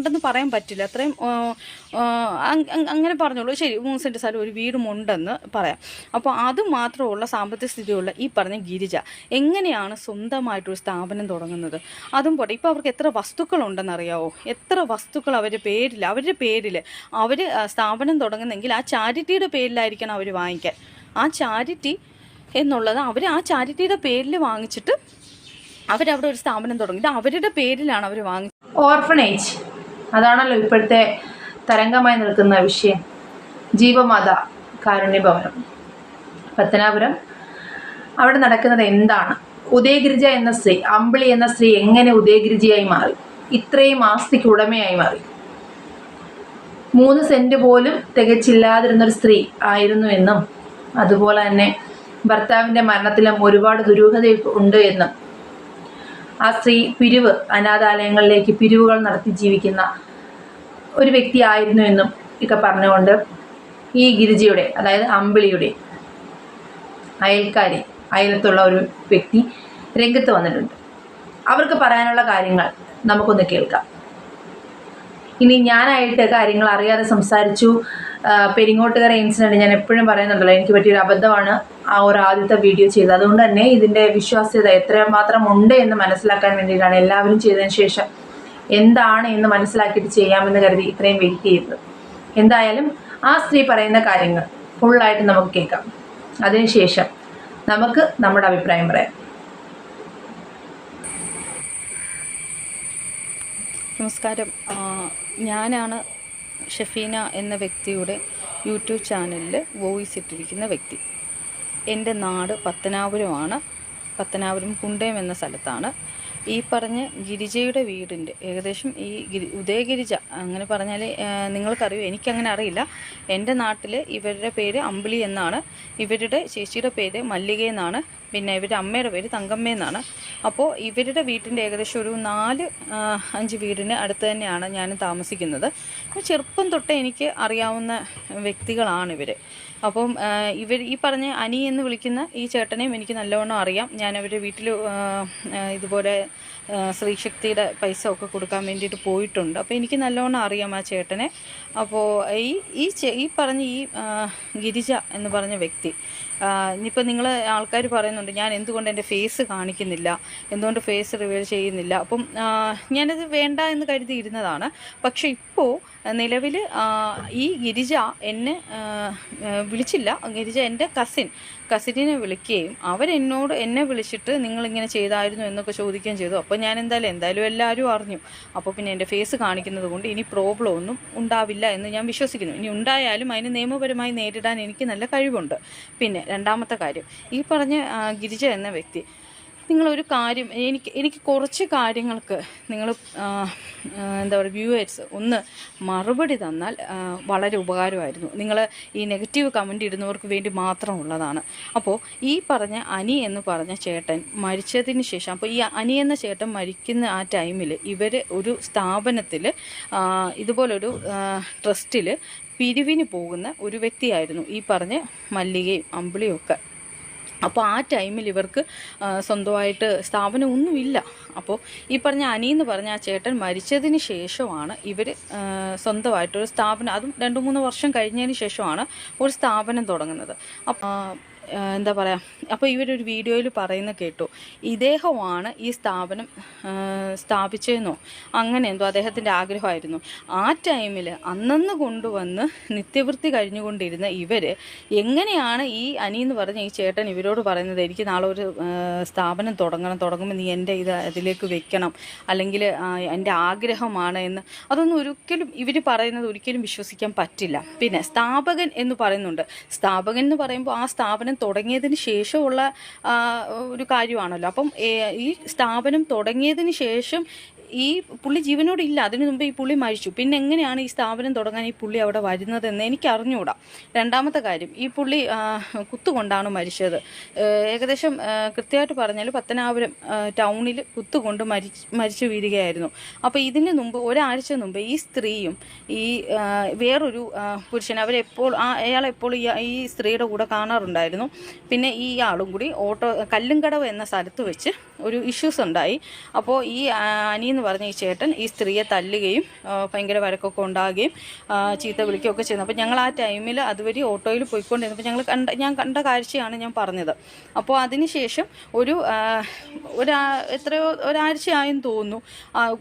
ഉണ്ടെന്ന് പറയാൻ പറ്റില്ല. അത്രയും അങ്ങനെ പറഞ്ഞോളൂ. ശരി മൂന്ന് സെന്റ് സ്ഥലം ഒരു വീടും ഉണ്ടെന്ന് പറയാം. അപ്പോൾ അത് മാത്രമുള്ള സാമ്പത്തിക സ്ഥിതിയുള്ള ഈ പറഞ്ഞ ഗിരിജ എങ്ങനെയാണ് സ്വന്തമായിട്ടൊരു സ്ഥാപനം തുടങ്ങുന്നത്? അതും പോട്ടെ ഇപ്പോൾ അവർക്ക് എത്ര വസ്തുക്കളുണ്ടെന്ന് അറിയാവോ എത്ര വസ്തുക്കൾ അവരുടെ പേരിൽ അവരുടെ പേരിൽ അവർ സ്ഥാപനം തുടങ്ങുന്നെങ്കിൽ ആ ചാരിറ്റിയുടെ പേരിലായിരിക്കണം അവർ വാങ്ങിക്കാൻ. ആ ചാരിറ്റി എന്നുള്ളത് അവർ ആ ചാരിറ്റിയുടെ പേരിൽ വാങ്ങിച്ചിട്ട് അവരവിടെ ഒരു സ്ഥാപനം തുടങ്ങി ഇത് അവരുടെ പേരിലാണ് അവർ വാങ്ങി ഓർഫണേജ് അതാണല്ലോ ഇപ്പോഴത്തെ തരംഗമായി നിൽക്കുന്ന വിഷയം. ജീവമാത കാരുണ്യഭവനം. പത്തനാപുരം. അവിടെ നടക്കുന്നത് എന്താണ്? ഉദയഗിരിജ എന്ന സ്ത്രീ അമ്പിളി എന്ന സ്ത്രീ എങ്ങനെ ഉദയഗിരിജയായി മാറി? ഇത്രയും ആസ്തിക്ക് ഉടമയായി മാറി. മൂന്ന് സെന്റ് പോലും തികച്ചില്ലാതിരുന്നൊരു സ്ത്രീ ആയിരുന്നു എന്നും അതുപോലെ തന്നെ ഭർത്താവിന്റെ മരണത്തിലും ഒരുപാട് ദുരൂഹത ഉണ്ട് എന്നും. ആ സ്ത്രീ പിരിവ് അനാഥാലയങ്ങളിലേക്ക് പിരിവുകൾ നടത്തി ജീവിക്കുന്ന ഒരു വ്യക്തിയായിരുന്നു എന്നും ഒക്കെ പറഞ്ഞുകൊണ്ട് ഈ ഗിരിജയുടെ അതായത് അമ്പിളിയുടെ അയൽക്കാരി അയലത്തുള്ള ഒരു വ്യക്തി രംഗത്ത് വന്നിട്ടുണ്ട്. അവർക്ക് പറയാനുള്ള കാര്യങ്ങൾ നമുക്കൊന്ന് കേൾക്കാം. ഇനി ഞാനായിട്ട് കാര്യങ്ങൾ അറിയാതെ സംസാരിച്ചു. പെരിങ്ങോട്ടുകാരെ ഇൻസിഡന്റ് ഞാൻ എപ്പോഴും പറയുന്നുണ്ടല്ലോ എനിക്ക് പറ്റിയൊരു അബദ്ധമാണ് ആ ഒരു ആദ്യത്തെ വീഡിയോ ചെയ്തത്. അതുകൊണ്ട് തന്നെ ഇതിന്റെ വിശ്വാസ്യത എത്രമാത്രം ഉണ്ട് എന്ന് മനസ്സിലാക്കാൻ വേണ്ടിയിട്ടാണ് എല്ലാവരും ചെയ്തതിന് ശേഷം എന്താണ് എന്ന് മനസ്സിലാക്കിയിട്ട് ചെയ്യാമെന്ന് കരുതി ഇത്രയും വെയിറ്റ് ചെയ്തത്. എന്തായാലും ആ സ്ത്രീ പറയുന്ന കാര്യങ്ങൾ ഫുള്ളായിട്ട് നമുക്ക് കേൾക്കാം. അതിനുശേഷം നമുക്ക് നമ്മുടെ അഭിപ്രായം പറയാം. നമസ്കാരം. ഞാനാണ് ഷെഫീന എന്ന വ്യക്തിയുടെ യൂട്യൂബ് ചാനലിൽ വോയിസ് ഇട്ടിരിക്കുന്ന വ്യക്തി. എന്റെ നാട് പത്തനാപുരമാണ്. പത്തനാപുരം കുണ്ടയം എന്ന സ്ഥലത്താണ്. ഈ പറഞ്ഞ ഗിരിജയുടെ വീടിന്റെ ഏകദേശം ഈ ഗിരി ഉദയഗിരിജ അങ്ങനെ പറഞ്ഞാൽ നിങ്ങൾക്കറിയോ? എനിക്കങ്ങനെ അറിയില്ല. എന്റെ നാട്ടിൽ ഇവരുടെ പേര് അമ്പിളി എന്നാണ്. ഇവരുടെ ചേച്ചിയുടെ പേര് മല്ലിക എന്നാണ്. പിന്നെ ഇവരുടെ അമ്മയുടെ പേര് തങ്കമ്മ എന്നാണ്. അപ്പോൾ ഇവരുടെ വീട്ടിന്റെ ഏകദേശം ഒരു നാല് അഞ്ച് വീടിന് അടുത്ത് തന്നെയാണ് ഞാൻ താമസിക്കുന്നത്. അപ്പോൾ ചെറുപ്പം തൊട്ടേ എനിക്ക് അറിയാവുന്ന വ്യക്തികളാണ് ഇവർ അപ്പം ഇവർ ഈ പറഞ്ഞ അനി എന്ന് വിളിക്കുന്ന ഈ ചേട്ടനെയും എനിക്ക് നല്ലവണ്ണം അറിയാം. ഞാൻ അവരുടെ വീട്ടിൽ ഇതുപോലെ സ്ത്രീശക്തിയുടെ പൈസ ഒക്കെ കൊടുക്കാൻ വേണ്ടിയിട്ട് പോയിട്ടുണ്ട്. അപ്പോൾ എനിക്ക് നല്ലവണ്ണം അറിയാം ആ ചേട്ടനെ. അപ്പോൾ ഈ ഈ ഈ പറഞ്ഞ ഈ ഗിരിജ എന്ന് പറഞ്ഞ വ്യക്തി ഇനിയിപ്പോൾ നിങ്ങൾ ആൾക്കാർ പറയുന്നുണ്ട് ഞാൻ എന്തുകൊണ്ട് എന്റെ ഫേസ് കാണിക്കുന്നില്ല? എന്തുകൊണ്ട് ഫേസ് റിവീൽ ചെയ്യുന്നില്ല? അപ്പം ഞാനത് വേണ്ട എന്ന് കരുതിയിരുന്നതാണ് പക്ഷേ ഇപ്പോൾ നിലവിൽ ഈ ഗിരിജ എന്നെ വിളിച്ചില്ല. ഗിരിജ എന്റെ കസിൻ. കസിനെ വിളിക്കുകയും അവരെന്നോട് എന്നെ വിളിച്ചിട്ട് നിങ്ങളിങ്ങനെ ചെയ്തായിരുന്നു എന്നൊക്കെ ചോദിക്കുകയും ചെയ്തു. അപ്പോൾ ഞാൻ എന്തായാലും എന്തായാലും എല്ലാവരും അറിഞ്ഞു. അപ്പോൾ പിന്നെ എന്റെ ഫേസ് കാണിക്കുന്നത് കൊണ്ട് ഇനി പ്രോബ്ലം ഒന്നും ഉണ്ടാവില്ല എന്ന് ഞാൻ വിശ്വസിക്കുന്നു. ഇനി ഉണ്ടായാലും അതിന് നിയമപരമായി നേരിടാൻ എനിക്ക് നല്ല കഴിവുണ്ട്. പിന്നെ രണ്ടാമത്തെ കാര്യം. ഈ പറഞ്ഞ ഗിരിജ എന്ന വ്യക്തി നിങ്ങളൊരു കാര്യം എനിക്ക് എനിക്ക് കുറച്ച് കാര്യങ്ങൾക്ക് നിങ്ങൾ എന്താ പറയുക വ്യൂവേഴ്സ് ഒന്ന് മറുപടി തന്നാൽ വളരെ ഉപകാരമായിരുന്നു. നിങ്ങൾ ഈ നെഗറ്റീവ് കമന്റ് ഇടുന്നവർക്ക് വേണ്ടി മാത്രമുള്ളതാണ് അപ്പോൾ ഈ പറഞ്ഞ അനി എന്ന് പറഞ്ഞ ചേട്ടൻ മരിച്ചതിന് ശേഷം അപ്പോൾ ഈ അനി എന്ന ചേട്ടൻ മരിക്കുന്ന ആ ടൈമിൽ ഇവർ ഒരു സ്ഥാപനത്തിൽ ഇതുപോലൊരു ട്രസ്റ്റിൽ പിരിവിന് പോകുന്ന ഒരു വ്യക്തിയായിരുന്നു. ഈ പറഞ്ഞ മല്ലികയും അമ്പിളിയും ഒക്കെ. അപ്പോൾ ആ ടൈമിൽ ഇവർക്ക് സ്വന്തമായിട്ട് സ്ഥാപനമൊന്നുമില്ല. അപ്പോൾ ഈ പറഞ്ഞ അനി എന്ന് പറഞ്ഞ ആ ചേട്ടൻ മരിച്ചതിന് ശേഷമാണ് ഇവർ സ്വന്തമായിട്ടൊരു സ്ഥാപനം അതും രണ്ട് മൂന്ന് വർഷം കഴിഞ്ഞതിന് ശേഷമാണ് ഒരു സ്ഥാപനം തുടങ്ങുന്നത്. അപ്പോൾ എന്താ പറയുക അപ്പോൾ ഇവരൊരു വീഡിയോയിൽ പറയുന്ന കേട്ടു ഇദ്ദേഹമാണ് ഈ സ്ഥാപനം സ്ഥാപിച്ചതെന്നോ? അങ്ങനെ എന്തോ അദ്ദേഹത്തിന്റെ ആഗ്രഹമായിരുന്നു. ആ ടൈമിൽ അന്നന്ന് കൊണ്ടുവന്ന് നിത്യവൃത്തി കഴിഞ്ഞുകൊണ്ടിരുന്ന ഇവർ എങ്ങനെയാണ് ഈ അനി എന്ന് പറഞ്ഞ ഈ ചേട്ടൻ ഇവരോട് പറയുന്നത് എനിക്ക് നാളെ ഒരു സ്ഥാപനം തുടങ്ങണം തുടങ്ങുമ്പോൾ നീ എന്റെ ഇത് അതിലേക്ക് വെക്കണം അല്ലെങ്കിൽ എന്റെ ആഗ്രഹമാണ് എന്ന്. അതൊന്നും ഒരിക്കലും ഇവർ പറയുന്നത് ഒരിക്കലും വിശ്വസിക്കാൻ പറ്റില്ല. പിന്നെ സ്ഥാപകൻ എന്ന് പറയുന്നുണ്ട്. സ്ഥാപകൻ എന്ന് പറയുമ്പോൾ ആ സ്ഥാപനം തുടങ്ങിയതിന് ശേഷമുള്ള ഒരു കാര്യമാണല്ലോ. അപ്പം ഈ സ്ഥാപനം തുടങ്ങിയതിന് ശേഷം ഈ പുള്ളി ജീവനോട് ഇല്ല. അതിനു മുമ്പ് ഈ പുള്ളി മരിച്ചു. പിന്നെ എങ്ങനെയാണ് ഈ സ്ഥാപനം തുടങ്ങാൻ ഈ പുള്ളി അവിടെ വരുന്നതെന്ന് എനിക്ക് അറിഞ്ഞുകൂടാ രണ്ടാമത്തെ കാര്യം ഈ പുള്ളി കുത്തുകൊണ്ടാണ് മരിച്ചത്. ഏകദേശം കൃത്യമായിട്ട് പറഞ്ഞാൽ പത്തനാപുരം ടൗണിൽ കുത്തുകൊണ്ട് മരിച്ച് മരിച്ചു വീഴുകയായിരുന്നു. അപ്പോൾ ഇതിന് മുമ്പ് ഒരാഴ്ച മുമ്പ് ഈ സ്ത്രീയും ഈ വേറൊരു പുരുഷൻ അവരെപ്പോൾ ആ അയാളെപ്പോൾ ഈ സ്ത്രീയുടെ കൂടെ കാണാറുണ്ടായിരുന്നു. പിന്നെ ഈ ആളും കൂടി ഓട്ടോ കല്ലുംകടവ് എന്ന സ്ഥലത്ത് വെച്ച് ഒരു ഇഷ്യൂസ് ഉണ്ടായി. അപ്പോൾ ഈ ആ, അനി എന്ന് പറഞ്ഞ ഈ ചേട്ടൻ ഈ സ്ത്രീയെ തല്ലുകയും ഭയങ്കര വഴക്കൊക്കെ ഉണ്ടാകുകയും ചീത്ത വിളിക്കുകയും ഒക്കെ ചെയ്യുന്നു. അപ്പോൾ ഞങ്ങൾ ആ ടൈമിൽ അതുവഴി ഓട്ടോയിൽ പോയിക്കൊണ്ടിരുന്നപ്പോൾ ഞങ്ങൾ കണ്ട ഞാൻ കണ്ട കാഴ്ചയാണ് ഞാൻ പറഞ്ഞത്. അപ്പോൾ അതിനുശേഷം ഒരു ഒരാ എത്രയോ ഒരാഴ്ചയായെന്ന് തോന്നുന്നു.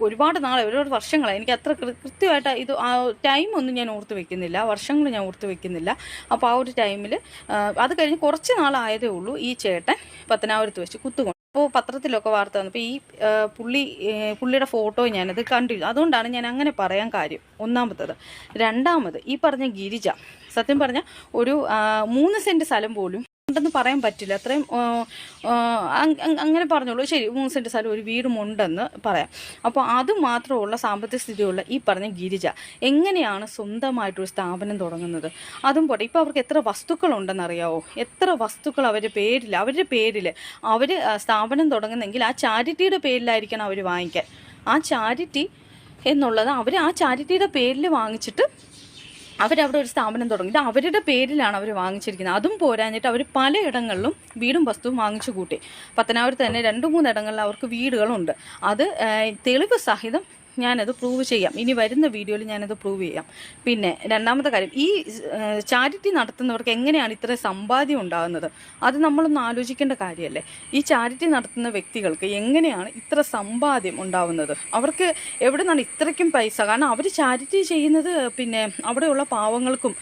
ഒരുപാട് നാളെ ഒരുപാട് വർഷങ്ങളായി. എനിക്ക് അത്ര കൃത്യമായിട്ട് ഇത് ആ ടൈം ഒന്നും ഞാൻ ഓർത്ത് വെക്കുന്നില്ല. വർഷങ്ങൾ ഞാൻ ഓർത്ത് വെക്കുന്നില്ല. അപ്പോൾ ആ ഒരു ടൈമിൽ അത് കഴിഞ്ഞ് കുറച്ച് നാളായതേ ഉള്ളൂ ഈ ചേട്ടൻ പത്തനാപുരത്ത് വെച്ച് കുത്തുകൊണ്ട് അപ്പോൾ പത്രത്തിലൊക്കെ വാർത്ത വന്നു. അപ്പോൾ ഈ പുള്ളി പുള്ളിയുടെ ഫോട്ടോ ഞാനത് കണ്ടിരുന്നു അതുകൊണ്ടാണ് ഞാൻ അങ്ങനെ പറയാൻ കാര്യം. ഒന്നാമത്തത്. രണ്ടാമത് ഈ പറഞ്ഞ ഗിരിജ സത്യം പറഞ്ഞാൽ ഒരു മൂന്ന് സെന്റ് സ്ഥലം പോലും ഉണ്ടെന്ന് പറയാൻ പറ്റില്ല. അത്രയും അങ്ങനെ പറഞ്ഞോളൂ. ശരി മൂന്ന് സെന്റ് സ്ഥലം ഒരു വീടും ഉണ്ടെന്ന് പറയാം. അപ്പോൾ അതുമാത്രമുള്ള സാമ്പത്തിക സ്ഥിതിയുള്ള ഈ പറഞ്ഞ ഗിരിജ എങ്ങനെയാണ് സ്വന്തമായിട്ടൊരു സ്ഥാപനം തുടങ്ങുന്നത്? അതും പോട്ടെ ഇപ്പോൾ അവർക്ക് എത്ര വസ്തുക്കളുണ്ടെന്ന് അറിയാവോ എത്ര വസ്തുക്കൾ അവരുടെ പേരിൽ അവരുടെ പേരിൽ അവർ സ്ഥാപനം തുടങ്ങുന്നെങ്കിൽ ആ ചാരിറ്റിയുടെ പേരിലായിരിക്കണം അവർ വാങ്ങിക്കാൻ. ആ ചാരിറ്റി എന്നുള്ളത് അവർ ആ ചാരിറ്റിയുടെ പേരിൽ വാങ്ങിച്ചിട്ട് അവരവിടെ ഒരു സ്ഥാപനം തുടങ്ങി. ഇത് അവരുടെ പേരിലാണ് അവർ വാങ്ങിച്ചിരിക്കുന്നത്. അതും പോരാഞ്ഞിട്ട് അവർ പലയിടങ്ങളിലും വീടും വസ്തുവും വാങ്ങിച്ചു കൂട്ടി. പത്തനാപുരത്ത് തന്നെ രണ്ട് മൂന്നിടങ്ങളിൽ അവർക്ക് വീടുകളുണ്ട്. അത് തെളിവ് സഹിതം ഞാനത് പ്രൂവ് ചെയ്യാം. ഇനി വരുന്ന വീഡിയോയിൽ ഞാനത് പ്രൂവ് ചെയ്യാം. പിന്നെ രണ്ടാമത്തെ കാര്യം ഈ ചാരിറ്റി നടത്തുന്നവർക്ക് എങ്ങനെയാണ് ഇത്ര സമ്പാദ്യം ഉണ്ടാകുന്നത്? അത് നമ്മളൊന്ന് ആലോചിക്കേണ്ട കാര്യമല്ലേ? ഈ ചാരിറ്റി നടത്തുന്ന വ്യക്തികൾക്ക് എങ്ങനെയാണ് ഇത്ര സമ്പാദ്യം ഉണ്ടാവുന്നത്? അവർക്ക് എവിടെ നിന്നാണ് ഇത്രയ്ക്കും പൈസ? കാരണം അവർ ചാരിറ്റി ചെയ്യുന്നത് പിന്നെ അവിടെയുള്ള പാവങ്ങൾക്കും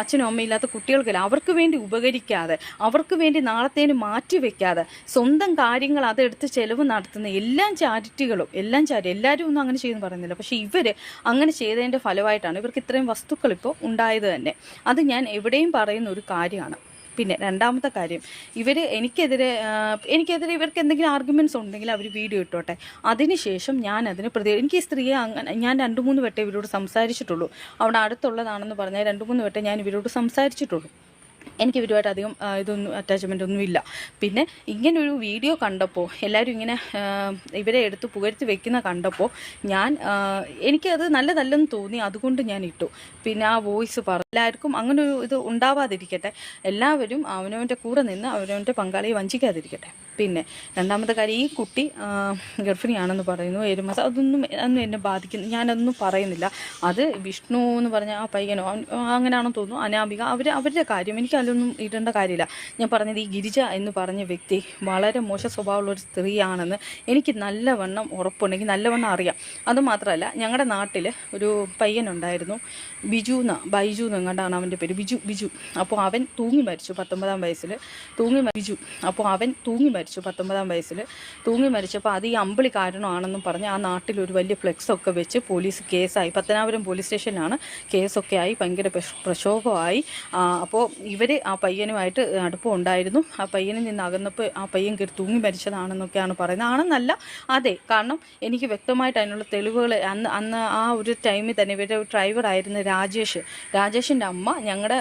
അച്ഛനും അമ്മയും ഇല്ലാത്ത കുട്ടികൾക്കില്ല. അവർക്ക് വേണ്ടി ഉപകരിക്കാതെ അവർക്ക് വേണ്ടി നാളത്തേന് മാറ്റി വെക്കാതെ സ്വന്തം കാര്യങ്ങൾ അതെടുത്ത് ചെലവ് നടത്തുന്ന എല്ലാ ചാരിറ്റികളും എല്ലാം ചാരി എല്ലാവരും ഒന്നും അങ്ങനെ ചെയ്യുന്നു പറയുന്നില്ല. പക്ഷേ ഇവർ അങ്ങനെ ചെയ്തതിന്റെ ഫലമായിട്ടാണ് ഇവർക്ക് ഇത്രയും വസ്തുക്കൾ ഇപ്പോൾ ഉണ്ടായത് തന്നെ. അത് ഞാൻ എവിടെയും പറയുന്ന ഒരു കാര്യമാണ്. പിന്നെ രണ്ടാമത്തെ കാര്യം ഇവർ എനിക്കെതിരെ എനിക്കെതിരെ ഇവർക്ക് എന്തെങ്കിലും ആർഗ്യുമെന്റ്സ് ഉണ്ടെങ്കിൽ അവർ വീഡിയോ ഇട്ടോട്ടെ. അതിനുശേഷം ഞാൻ അതിന് പ്രതി എനിക്ക് ഈ സ്ത്രീയെ അങ്ങനെ ഞാൻ രണ്ട് മൂന്ന് വട്ടം ഇവരോട് സംസാരിച്ചിട്ടുള്ളൂ. അവിടെ അടുത്തുള്ളതാണെന്ന് പറഞ്ഞാൽ രണ്ട് മൂന്ന് വട്ടം ഞാൻ ഇവരോട് സംസാരിച്ചിട്ടുള്ളൂ. എനിക്ക് ഇവരുമായിട്ട് അധികം ഇതൊന്നും അറ്റാച്ച്മെന്റ് ഒന്നും ഇല്ല. പിന്നെ ഇങ്ങനൊരു വീഡിയോ കണ്ടപ്പോൾ എല്ലാവരും ഇങ്ങനെ ഇവരെ എടുത്ത് പുകഴ്ത്തി വെക്കുന്ന കണ്ടപ്പോൾ ഞാൻ എനിക്കത് നല്ലതല്ലെന്ന് തോന്നി അതുകൊണ്ട് ഞാൻ ഇട്ടു. പിന്നെ ആ വോയിസ് പറ എല്ലാവർക്കും അങ്ങനെ ഒരു ഇത് ഉണ്ടാവാതിരിക്കട്ടെ. എല്ലാവരും അവനവന്റെ കൂടെ നിന്ന് അവനവന്റെ പങ്കാളിയെ വഞ്ചിക്കാതിരിക്കട്ടെ. പിന്നെ രണ്ടാമത്തെ കാര്യം ഈ കുട്ടി ഗർഭിണിയാണെന്ന് പറയുന്നു ഏഴ് മാസം അതൊന്നും അതൊന്നും എന്നെ ബാധിക്കുന്നു ഞാനൊന്നും പറയുന്നില്ല. അത് വിഷ്ണു എന്ന് പറഞ്ഞ ആ പയ്യനോ അങ്ങനെയാണെന്ന് തോന്നുന്നു അനാമിക അവർ അവരുടെ കാര്യം അതിലൊന്നും ഇടേണ്ട കാര്യമില്ല. ഞാൻ പറഞ്ഞത് ഈ ഗിരിജ എന്ന് പറഞ്ഞ വ്യക്തി വളരെ മോശ സ്വഭാവമുള്ള ഒരു സ്ത്രീയാണെന്ന് എനിക്ക് നല്ലവണ്ണം ഉറപ്പുണ്ടെങ്കിൽ നല്ലവണ്ണം അറിയാം. അതുമാത്രമല്ല ഞങ്ങളുടെ നാട്ടിൽ ഒരു പയ്യനുണ്ടായിരുന്നു. ബിജു എന്ന ബൈജു എന്നെങ്ങാണ്ടാണ് അവന്റെ പേര്. ബിജു ബിജു. അപ്പോൾ അവൻ തൂങ്ങി മരിച്ചു പത്തൊമ്പതാം വയസ്സിൽ തൂങ്ങി മരിച്ചു. അപ്പോൾ അവൻ തൂങ്ങി മരിച്ചു പത്തൊമ്പതാം വയസ്സിൽ തൂങ്ങി മരിച്ചപ്പോൾ അത് ഈ അമ്പിളി കാരണമാണെന്നും പറഞ്ഞ് ആ നാട്ടിൽ ഒരു വലിയ ഫ്ലെക്സൊക്കെ വെച്ച് പോലീസ് കേസായി. പത്തനാപുരം പോലീസ് സ്റ്റേഷനിലാണ് കേസൊക്കെ ആയി ഭയങ്കര പ്രക്ഷ- പ്രക്ഷോഭമായി. അപ്പോൾ അപ്പോൾ ഇവർ ആ പയ്യനുമായിട്ട് അടുപ്പം ഉണ്ടായിരുന്നു ആ പയ്യനിൽ നിന്ന് അകന്നപ്പോൾ ആ പയ്യൻ കയറി തൂങ്ങി മരിച്ചതാണെന്നൊക്കെയാണ് പറയുന്നത്. ആണെന്നല്ല അതെ കാരണം എനിക്ക് വ്യക്തമായിട്ട് അതിനുള്ള തെളിവുകൾ അന്ന് അന്ന് ആ ഒരു ടൈമിൽ തന്നെ ഇവരുടെ ഡ്രൈവറായിരുന്ന രാജേഷ്. രാജേഷിന്റെ അമ്മ ഞങ്ങളുടെ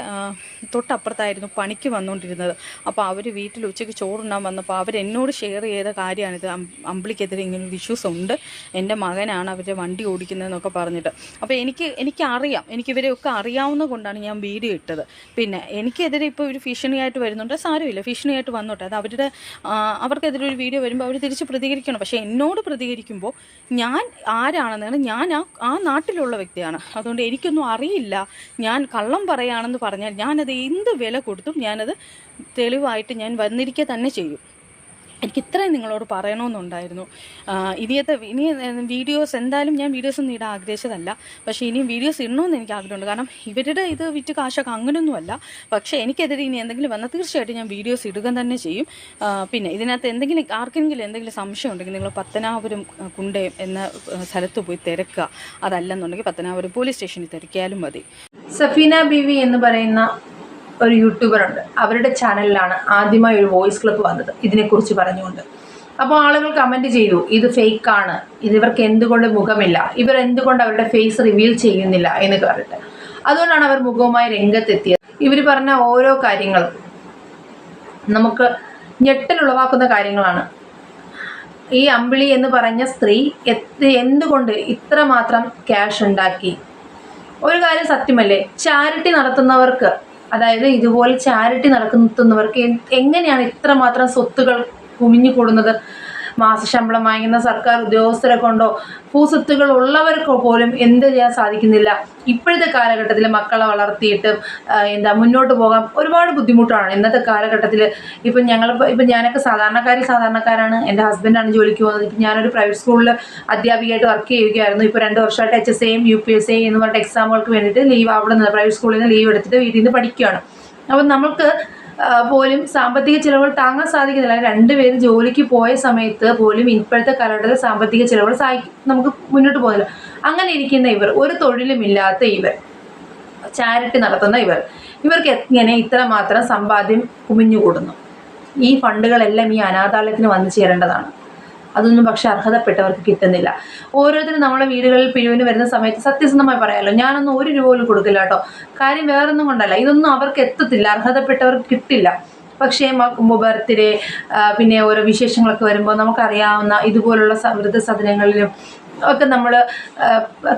തൊട്ടപ്പുറത്തായിരുന്നു പണിക്ക് വന്നുകൊണ്ടിരുന്നത് അപ്പോൾ അവർ വീട്ടിൽ ഉച്ചയ്ക്ക് ചോറുണ്ണാൻ വന്നപ്പോൾ അവരെന്നോട് ഷെയർ ചെയ്ത കാര്യമാണിത് അമ്പിളിക്കെതിരെ ഇങ്ങനെ ഒരു ഇഷ്യൂസ് ഉണ്ട്. എന്റെ മകനാണ് അവരുടെ വണ്ടി ഓടിക്കുന്നതെന്നൊക്കെ പറഞ്ഞിട്ട്. അപ്പോൾ എനിക്ക് എനിക്ക് അറിയാം എനിക്ക് ഇവരെയൊക്കെ അറിയാവുന്ന കൊണ്ടാണ് ഞാൻ വീഡിയോ ഇട്ടത്. പിന്നെ എനിക്കെതിരെ ഇപ്പോൾ ഒരു ഭീഷണിയായിട്ട് വരുന്നുണ്ട്. സാരമില്ല. ഭീഷണിയായിട്ട് വന്നോട്ടെ. അത് അവരുടെ അവർക്കെതിരെ ഒരു വീഡിയോ വരുമ്പോൾ അവർ തിരിച്ച് പ്രതികരിക്കണം. പക്ഷേ എന്നോട് പ്രതികരിക്കുമ്പോൾ ഞാൻ ആരാണെന്നാണ് ഞാൻ ആ ആ നാട്ടിലുള്ള വ്യക്തിയാണ്. അതുകൊണ്ട് എനിക്കൊന്നും അറിയില്ല. ഞാൻ കള്ളം പറയുകയാണെന്ന് പറഞ്ഞാൽ ഞാനത് എന്ത് വില കൊടുത്തും ഞാനത് തെളിവായിട്ട് ഞാൻ വന്നിരിക്കുക തന്നെ ചെയ്യും. എനിക്ക് ഇത്രയും നിങ്ങളോട് പറയണമെന്നുണ്ടായിരുന്നു. ഇനിയത്തെ ഇനി വീഡിയോസ് എന്തായാലും ഞാൻ വീഡിയോസ് ഒന്നും ഇടാൻ ആഗ്രഹിച്ചതല്ല. പക്ഷേ ഇനിയും വീഡിയോസ് ഇടണമെന്ന് എനിക്ക് ആഗ്രഹമുണ്ട്. കാരണം ഇവരുടെ ഇത് വിറ്റ് കാശൊക്കെ അങ്ങനെയൊന്നുമല്ല പക്ഷേ എനിക്കെതിരെ ഇനി എന്തെങ്കിലും വന്നാൽ തീർച്ചയായിട്ടും ഞാൻ വീഡിയോസ് ഇടുക തന്നെ ചെയ്യും. പിന്നെ ഇതിനകത്ത് എന്തെങ്കിലും ആർക്കെങ്കിലും എന്തെങ്കിലും സംശയം ഉണ്ടെങ്കിൽ നിങ്ങൾ പത്തനാപുരം കുണ്ടയം എന്ന സ്ഥലത്ത് പോയി തിരക്കുക. അതല്ലെന്നുണ്ടെങ്കിൽ പത്തനാപുരം പോലീസ് സ്റ്റേഷനിൽ തിരക്കിയാലും മതി. സഫീന ബിവി എന്ന് പറയുന്ന ഒരു യൂട്യൂബർ ഉണ്ട്. അവരുടെ ചാനലിലാണ് ആദ്യമായി ഒരു വോയിസ് ക്ലിപ്പ് വന്നത്. ഇതിനെക്കുറിച്ച് പറഞ്ഞുകൊണ്ട്. അപ്പോൾ ആളുകൾ കമന്റ് ചെയ്തു ഇത് ഫേക്ക് ആണ്. ഇത് ഇവർക്ക് എന്തുകൊണ്ട് മുഖമില്ല? ഇവർ എന്തുകൊണ്ട് അവരുടെ ഫേസ് റിവീൽ ചെയ്യുന്നില്ല? എന്ന് പറഞ്ഞിട്ട്. അതുകൊണ്ടാണ് അവർ മുഖവുമായി രംഗത്തെത്തിയത്. ഇവർ പറഞ്ഞ ഓരോ കാര്യങ്ങളും നമുക്ക് ഞെട്ടലുളവാക്കുന്ന കാര്യങ്ങളാണ്. ഈ അമ്പിളി എന്ന് പറഞ്ഞ സ്ത്രീ എന്തുകൊണ്ട് ഇത്രമാത്രം ക്യാഷ് ഉണ്ടാക്കി? ഒരു കാര്യം സത്യമല്ലേ? ചാരിറ്റി നടത്തുന്നവർക്ക് അതായത് ഇതുപോലെ ചാരിറ്റി നടത്തുന്നവർക്ക് എങ്ങനെയാണ് ഇത്രമാത്രം സ്വത്തുകൾ കുമിഞ്ഞു കൂടുന്നത് മാസശമ്പളം വാങ്ങുന്ന സർക്കാർ ഉദ്യോഗസ്ഥരെ കൊണ്ടോ ഭൂസ്വത്തുകൾ ഉള്ളവർക്ക് പോലും എന്ത് ചെയ്യാൻ സാധിക്കുന്നില്ല. ഇപ്പോഴത്തെ കാലഘട്ടത്തിൽ മക്കളെ വളർത്തിയിട്ട് എന്താ മുന്നോട്ട് പോകാൻ ഒരുപാട് ബുദ്ധിമുട്ടാണ്. ഇന്നത്തെ കാലഘട്ടത്തിൽ ഇപ്പം ഞങ്ങൾ ഇപ്പം ഞാനൊക്കെ സാധാരണക്കാരി സാധാരണക്കാരാണ്. എന്റെ ഹസ്ബൻഡാണ് ജോലിക്ക് പോകുന്നത്. ഇപ്പം ഞാനൊരു പ്രൈവറ്റ് സ്കൂളിൽ അധ്യാപികയായിട്ട് വർക്ക് ചെയ്യുകയായിരുന്നു. ഇപ്പോൾ രണ്ട് വർഷമായിട്ട് എച്ച് എസ് എയും യു പി എസ് എയും എന്ന് പറഞ്ഞിട്ട് എക്സാമുകൾക്ക് വേണ്ടിയിട്ട് ലീവ് അവിടെ നിന്ന് പ്രൈവറ്റ് സ്കൂളിൽ നിന്ന് ലീവ് എടുത്തിട്ട് വീട്ടിൽ നിന്ന് പഠിക്കുകയാണ്. അപ്പം നമുക്ക് ആ, പോലും സാമ്പത്തിക ചിലവുകൾ താങ്ങാൻ സാധിക്കുന്നില്ല. രണ്ടുപേരും ജോലിക്ക് പോയ സമയത്ത് പോലും ഇപ്പോഴത്തെ കാലഘട്ടത്തിൽ സാമ്പത്തിക ചിലവുകൾ സഹായിക്കും നമുക്ക് മുന്നോട്ട് പോകുന്നില്ല. അങ്ങനെ ഇരിക്കുന്ന ഇവർ ഒരു തൊഴിലുമില്ലാത്ത ഇവർ ചാരിറ്റി നടത്തുന്ന ഇവർ ഇവർക്ക് എങ്ങനെ ഇത്ര മാത്രം സമ്പാദ്യം കുമിഞ്ഞുകൂടുന്നു? ഈ ഫണ്ടുകളെല്ലാം ഈ അനാഥാലയത്തിന് വന്നു ചേരേണ്ടതാണ്. അതൊന്നും പക്ഷെ അർഹതപ്പെട്ടവർക്ക് കിട്ടുന്നില്ല. ഓരോരുത്തരും നമ്മുടെ വീടുകളിൽ പിരിവിന് വരുന്ന സമയത്ത് സത്യസന്ധമായി പറയാമല്ലോ ഞാനൊന്നും ഒരു രൂപ പോലും കൊടുക്കില്ല കേട്ടോ. കാര്യം വേറൊന്നും കൊണ്ടല്ല. ഇതൊന്നും അവർക്ക് എത്തത്തില്ല. അർഹതപ്പെട്ടവർക്ക് കിട്ടില്ല. പക്ഷേ ബർത്ത്ഡേ പിന്നെ ഓരോ വിശേഷങ്ങളൊക്കെ വരുമ്പോൾ നമുക്കറിയാവുന്ന ഇതുപോലുള്ള സമൃദ്ധ സദനങ്ങളിലും ഒക്കെ നമ്മൾ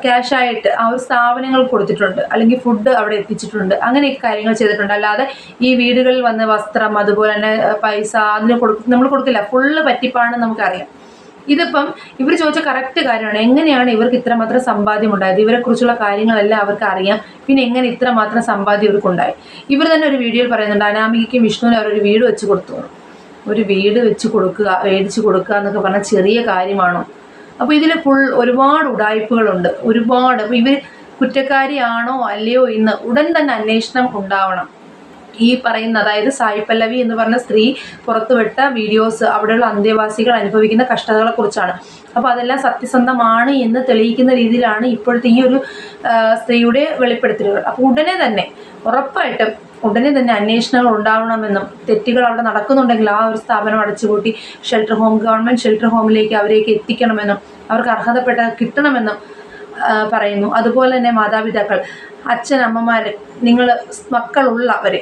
ക്യാഷായിട്ട് ആ ഒരു സ്ഥാപനങ്ങൾ കൊടുത്തിട്ടുണ്ട്. അല്ലെങ്കിൽ ഫുഡ് അവിടെ എത്തിച്ചിട്ടുണ്ട്. അങ്ങനെയൊക്കെ കാര്യങ്ങൾ ചെയ്തിട്ടുണ്ട്. അല്ലാതെ ഈ വീടുകളിൽ വന്ന് വസ്ത്രം അതുപോലെ തന്നെ പൈസ അതിന് കൊടുക്കും നമ്മൾ കൊടുക്കില്ല. ഫുള്ള് പറ്റിപ്പാണെന്ന് നമുക്കറിയാം. ഇതിപ്പം ഇവർ ചോദിച്ച കറക്റ്റ് കാര്യമാണ്. എങ്ങനെയാണ് ഇവർക്ക് ഇത്രമാത്രം സമ്പാദ്യം ഉണ്ടായത്? ഇവരെക്കുറിച്ചുള്ള കാര്യങ്ങളെല്ലാം അവർക്ക് അറിയാം. പിന്നെ എങ്ങനെ ഇത്രമാത്രം സമ്പാദ്യം ഇവർക്കുണ്ടായി? ഇവർ തന്നെ ഒരു വീഡിയോയിൽ പറയുന്നുണ്ട് അനാമികയ്ക്കും വിഷ്ണുവിനും അവരൊരു വീട് വെച്ച് കൊടുത്തു. ഒരു വീട് വെച്ച് കൊടുക്കുക മേടിച്ച് കൊടുക്കുക എന്നൊക്കെ പറഞ്ഞാൽ ചെറിയ കാര്യമാണോ? അപ്പോൾ ഇതിൽ ഫുൾ ഒരുപാട് ഉടായ്പകളുണ്ട്. ഒരുപാട്. ഇവർ കുറ്റക്കാരിയാണോ അല്ലയോ എന്ന് ഉടൻ തന്നെ അന്വേഷണം ഉണ്ടാവണം. ഈ പറയുന്ന അതായത് സായി പല്ലവി എന്ന് പറഞ്ഞ സ്ത്രീ പുറത്തുവിട്ട വീഡിയോസ് അവിടെയുള്ള അന്തേവാസികൾ അനുഭവിക്കുന്ന കഷ്ടതകളെ കുറിച്ചാണ് അപ്പോൾ അതെല്ലാം സത്യസന്ധമാണ് എന്ന് തെളിയിക്കുന്ന രീതിയിലാണ് ഇപ്പോഴത്തെ ഈ ഒരു സ്ത്രീയുടെ വെളിപ്പെടുത്തലുകൾ. അപ്പോൾ ഉടനെ തന്നെ ഉറപ്പായിട്ടും ഉടനെ തന്നെ അന്വേഷണങ്ങൾ ഉണ്ടാവണമെന്നും തെറ്റുകൾ അവിടെ നടക്കുന്നുണ്ടെങ്കിൽ ആ ഒരു സ്ഥാപനം അടച്ചുപൂട്ടി ഷെൽട്ടർ ഹോം ഗവൺമെന്റ് ഷെൽട്ടർ ഹോമിലേക്ക് അവരേക്ക് എത്തിക്കണമെന്നും അവർക്ക് അർഹതപ്പെട്ട കിട്ടണമെന്നും പറയുന്നു. അതുപോലെ തന്നെ മാതാപിതാക്കൾ അച്ഛൻ അമ്മമാർ നിങ്ങൾ മക്കളുള്ളവരെ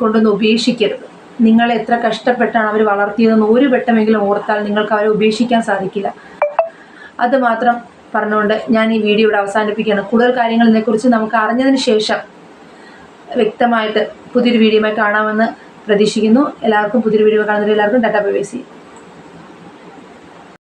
കൊണ്ടൊന്ന് ഉപേക്ഷിക്കരുത്. നിങ്ങൾ എത്ര കഷ്ടപ്പെട്ടാണ് അവർ വളർത്തിയതെന്ന് ഒരു വട്ടമെങ്കിലും ഓർത്താൽ നിങ്ങൾക്ക് അവരെ ഉപേക്ഷിക്കാൻ സാധിക്കില്ല. അത് മാത്രം പറഞ്ഞുകൊണ്ട് ഞാൻ ഈ വീഡിയോ ഇവിടെ അവസാനിപ്പിക്കുകയാണ്. കൂടുതൽ കാര്യങ്ങൾ ഇതിനെക്കുറിച്ച് നമുക്ക് അറിഞ്ഞതിന് ശേഷം വ്യക്തമായിട്ട് പുതിയൊരു വീഡിയോയുമായി കാണാമെന്ന് പ്രതീക്ഷിക്കുന്നു. എല്ലാവർക്കും പുതിയൊരു വീഡിയോ കാണുന്നവർ എല്ലാവർക്കും ഡാറ്റാ ബൈ